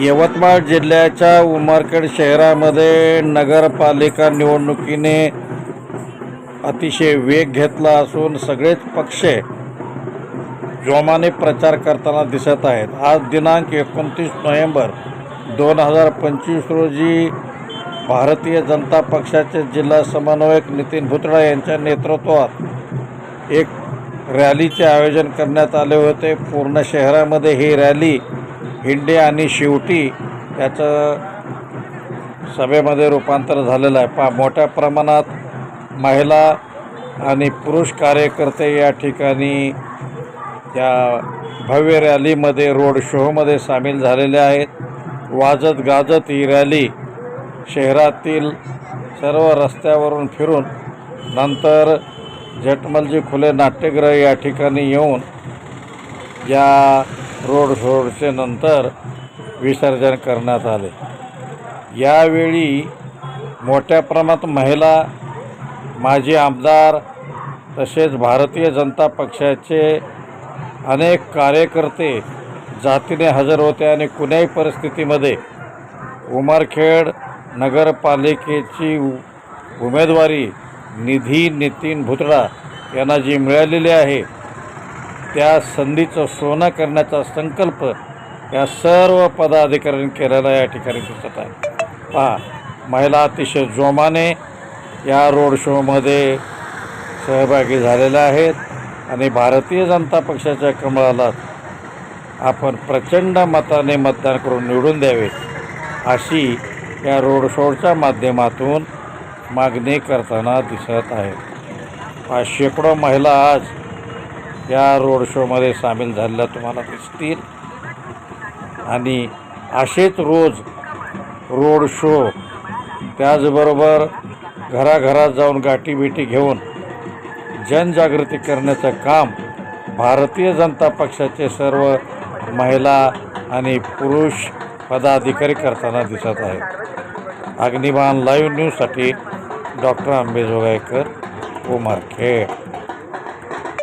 यवतमाळ जिल्ह्याच्या उमरखेड शहरामध्ये नगरपालिका निवडणुकीने अतिशय वेग घेतला असून सगळेच पक्ष जोमाने प्रचार करताना दिसत आहेत. आज दिनांक एकोणतीस नोव्हेंबर दोन हजार पंचवीस रोजी भारतीय जनता पक्षाचे जिल्हा समन्वयक नितीन भुतडा यांच्या नेतृत्वात एक रॅलीचे आयोजन करण्यात आले होते. पूर्ण शहरामध्ये ही रॅली हिंडे आणि शेवटी याचं सभेमध्ये रूपांतर झालेलं आहे. पा मोठ्या प्रमाणात महिला आणि पुरुष कार्यकर्ते या ठिकाणी या भव्य रॅलीमध्ये रोड शोमध्ये सामील झालेले आहेत. वाजत गाजत ही रॅली शहरातील सर्व रस्त्यावरून फिरून नंतर जटमलजी खुले नाट्यगृह या ठिकाणी येऊन या रोड शोडचे नंतर विसर्जन करण्यात आले. यावेळी मोठ्या प्रमाणात महिला माजी आमदार तसेच भारतीय जनता पक्षाचे अनेक कार्यकर्ते जातीने हजर होते आणि कुण्याही परिस्थितीमध्ये उमरखेड नगरपालिकेची उ- उमेदवारी निधी नितीन भुतडा यांना जी मिळालेली आहे त्या संधीचं सोनं करण्याचा संकल्प या सर्व पदाधिकाऱ्यांनी केलेला या ठिकाणी दिसत आहे. पहा महिला अतिशय जोमाने या रोड शोमध्ये सहभागी झालेल्या आहेत आणि भारतीय जनता पक्षाच्या कमळाला आपण प्रचंड मताने मतदान करून निवडून द्यावे अशी या रोड शोच्या माध्यमातून मागणी करताना दिसत आहेत पाच शेकडो महिला आज या रोड शोमध्ये सामील झालेल्या तुम्हाला दिसतील. आणि असेच रोज रोड शो. त्याचबरोबर घराघरात जाऊन गाठीभेटी घेऊन जनजागृती करण्याचं काम भारतीय जनता पक्षाचे सर्व महिला आणि पुरुष पदाधिकारी करताना दिसत आहेत. अग्निबाण लाईव्ह न्यूजसाठी डॉक्टर आंबेजोगाईकर उमरखेड.